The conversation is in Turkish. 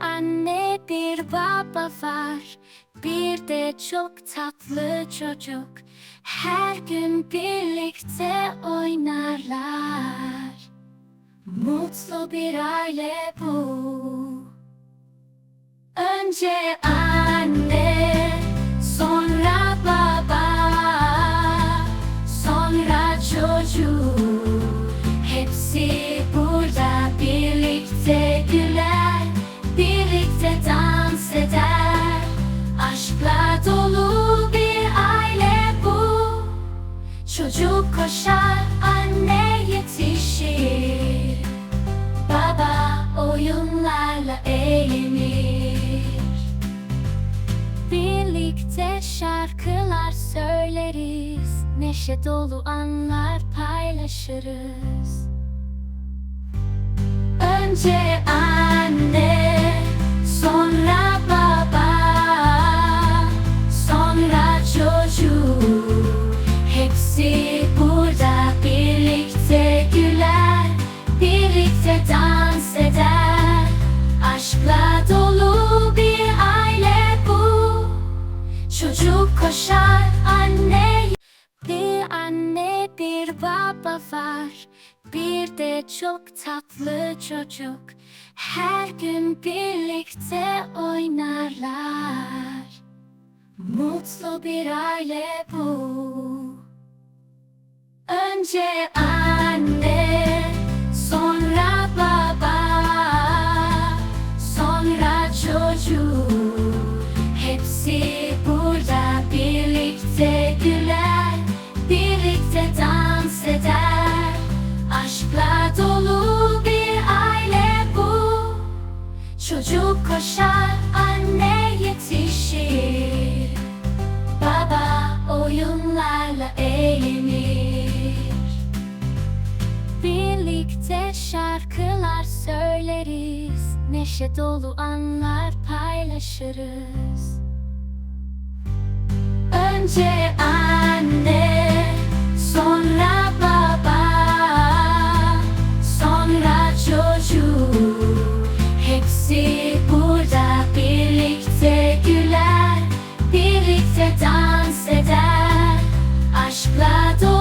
Anne bir baba var. Bir de çok tatlı çocuk. Her gün birlikte oynarlar. Mutlu bir aile bu. Önce anne Çocuk koşar anne yetişir. Baba oyunlarla eğlenir. Birlikte şarkılar söyleriz Neşe dolu anlar paylaşırız. Önce anne baba var. Bir de çok tatlı çocuk. Her gün birlikte oynarlar. Mutlu bir aile bu. Önce anne Sonra baba Sonra çocuk. Hepsi burada Çocuk koşar anne yetişir. Baba oyunlarla eğlenir. Birlikte şarkılar söyleriz Neşe dolu anlar paylaşırız. Önce dans eder Aşkla dolu